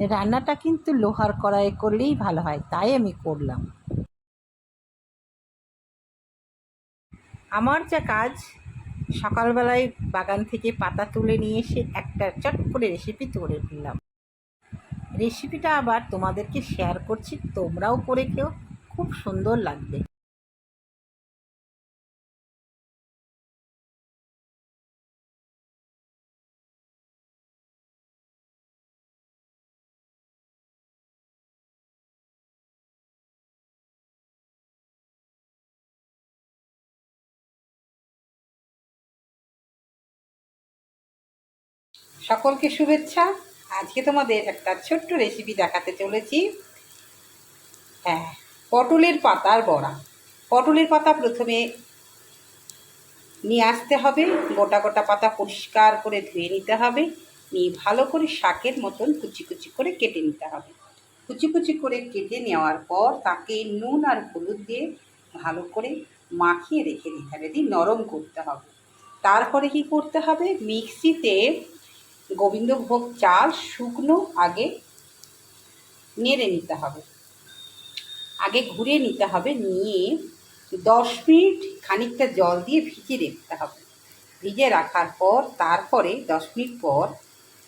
রান্নাটা কিন্তু লোহার কড়াইয়ে করলেই ভালো হয়, তাই আমি করলাম। আমার যা কাজ, সকালবেলায় বাগান থেকে পাতা তুলে নিয়ে এসে একটা চট করে রেসিপি করে ফেললাম। রেসিপিটা আবার তোমাদেরকে শেয়ার করছি, তোমরাও করে খেও, খুব সুন্দর লাগবে। সকলকে শুভেচ্ছা। আজকে তোমাদের একটা ছোট্ট রেসিপি দেখাতে চলেছি। হ্যাঁ পটলের পাতার বড়া। পটলের পাতা প্রথমে নিয়ে আসতে হবে। গোটা গোটা পাতা পরিষ্কার করে ধুয়ে নিতে হবে। নিয়ে ভালো করে শাকের মতন কুচি কুচি করে কেটে নিতে হবে। কুচি কুচি করে কেটে নেওয়ার পর তাকে নুন আর হলুদ দিয়ে ভালো করে মাখিয়ে রেখে দিতে হবে। নরম করতে হবে। তারপরে কি করতে হবে? মিক্সিতে গোবিন্দভোগ চাল শুকনো আগে নেড়ে নিতে হবে। আগে ঘুরে নিতে হবে, নিয়ে দশ মিনিট খানিকটা জল দিয়ে ভিজিয়ে রাখতে হবে। ভিজে রাখার পর, তারপরে দশ মিনিট পর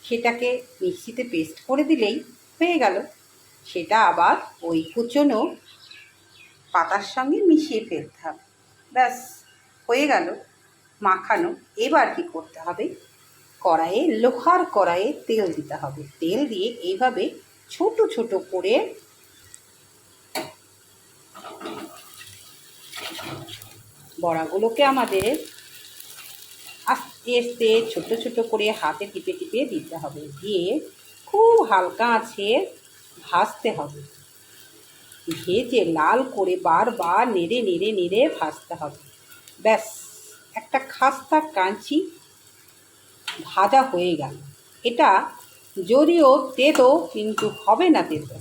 সেটাকে মিক্সিতে পেস্ট করে দিলেই হয়ে গেল। সেটা আবার ওই কুচনো পাতার সঙ্গে মিশিয়ে ফেলতে হবে। ব্যাস, হয়ে গেল মাখানো। এবার কি করতে হবে? কড়াইয়ে, লোহার কড়াইয়ে তেল দিতে হবে। তেল দিয়ে এইভাবে ছোট ছোট করে বড়াগুলোকে আমাদের আস্তে আস্তে, ছোট ছোট করে হাতে টিপে টিপে দিতে হবে। দিয়ে খুব হালকা আছে, ভাজতে হবে। ভেজে লাল করে বারবার নেড়ে নেড়ে নেড়ে ভাজতে হবে। ব্যাস, একটা খাস্তা কাঁচি ভাজা হয়ে গেল। এটা যদিও তেতো, কিন্তু হবে না তেতো।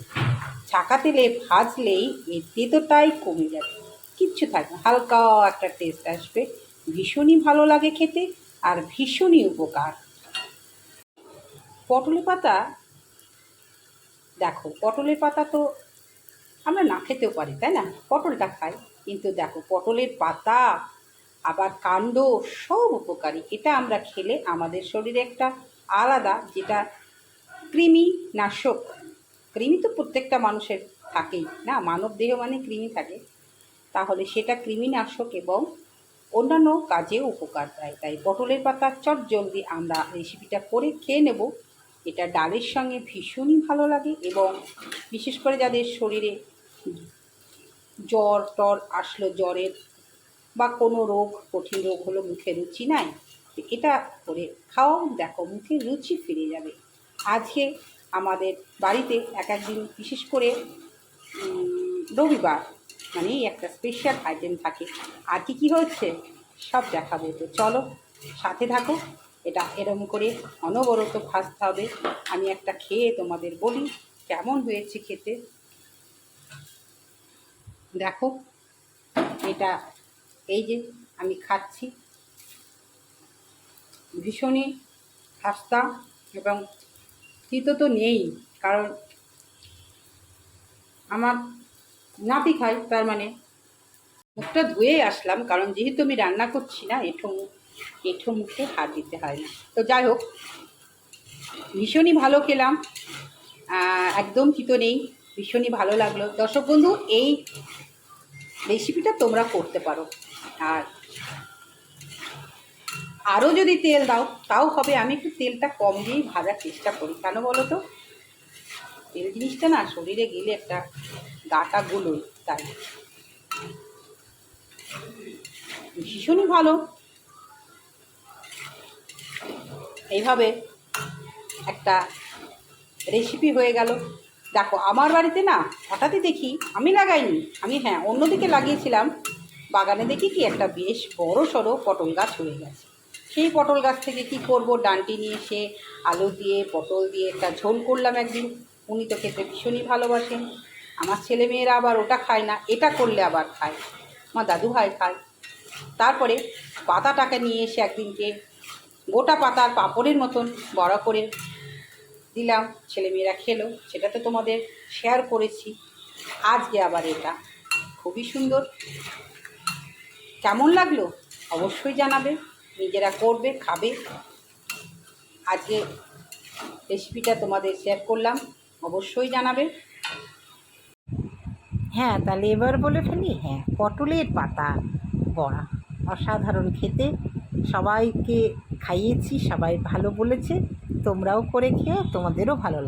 ছাকা তেলে ভাজলেই এই তেতোটাই কমে যাবে। কিচ্ছু থাকবে হালকা একটা টেস্ট আসবে। ভীষণই ভালো লাগে খেতে আর ভীষণই উপকার। পটলের পাতা, দেখো, পটলের পাতা তো আমরা না খেতেও পারি, তাই না? পটলটা খাই, কিন্তু দেখো, পটলের পাতা আবার কাণ্ড সব উপকারী। এটা আমরা খেলে আমাদের শরীরে একটা আলাদা যেটা কৃমি নাশক কৃমি তো প্রত্যেকটা মানুষের থাকেই, না? মানব দেহ মানে কৃমি থাকে। তাহলে সেটা কৃমিনাশক এবং অন্যান্য কাজে উপকার দেয় তাই পটলের পাতা চট জলদি আমরা রেসিপিটা করে খেয়ে নেব। এটা ডালের সঙ্গে ভীষণই ভালো লাগে এবং বিশেষ করে যাদের শরীরে জ্বর টর আসলো, জ্বরের বা কোনো রোগ, কঠিন রোগ হলো মুখে রুচি নাই এটা করে খাও দেখো, মুখে রুচি ফিরে যাবে। আজকে আমাদের বাড়িতে এক একদিন বিশেষ করে রবিবার মানে একটা স্পেশাল আইটেম থাকে। আর কি কী হচ্ছে সব দেখাবে তো, চলো সাথে থাকো। এটা এরম করে অনবরত ভাজতে হবে। আমি একটা খেয়ে তোমাদের বলি কেমন হয়েছে খেতে। দেখো, এটা এই যে আমি খাচ্ছি। ভীষণই খাস্তা এবং তিতো তো নেই, কারণ আমার নাতি খাই তার মানে মুখটা ধুয়ে আসলাম, কারণ যেহেতু আমি রান্না করছি না, এঠো মুখ, এঠো মুখে হাত দিতে হয় না। তো যাই হোক, ভীষণই ভালো খেলাম একদম তিতো নেই, ভীষণই ভালো লাগল। দর্শক বন্ধু, এই রেসিপিটা তোমরা করতে পারো। আর আরও যদি তেল দাও, তাও হবে। আমি একটু তেলটা কম দিয়েই ভাজার চেষ্টা করি। কেন বলো তো? তেল জিনিসটা না শরীরে গেলে একটা গাটা গুলোই তাই ভীষণই ভালো। এইভাবে একটা রেসিপি হয়ে গেল। দেখো, আমার বাড়িতে না হঠাৎই দেখি আমি লাগাইনি, আমি হ্যাঁ অন্যদিকে লাগিয়েছিলাম। বাগানে দেখি কি একটা বেশ বড় সড়ো পটল গাছ হয়ে গেছে। সেই পটল গাছ থেকে কি করব? ডান্টি নিয়ে এসে আলু দিয়ে, পটল দিয়ে একটা ঝোল করলাম একদিন। উনি তো খেতে ভীষণই ভালোবাসেন। আমার ছেলে মেয়েরা আবার ওটা খায় না, এটা করলে আবার খায়। আমার দাদু ভাই খায়। তারপরে পাতাটাকে নিয়ে এসে একদিনকে গোটা পাতার পাঁপড়ের মতন বড় করে দিলাম, ছেলেমেয়েরা খেলো, সেটা তো তোমাদের শেয়ার করেছি। আজকে আবার এটা। খুবই সুন্দর। কেমন লাগল? অবশ্যই জানাবে, নিজেরা করবে, খাবে। আজকে রেসিপিটা তোমাদের শেয়ার করলাম, অবশ্যই জানাবে। হ্যাঁ তাহলে এবার বলে ফেলি হ্যাঁ পটলের পাতা বড়া। অসাধারণ খেতে। সবাইকে খাইয়েছি, সবাই ভালো বলেছে। তোমরাও করে খেও তোমাদেরও ভালো লাগবে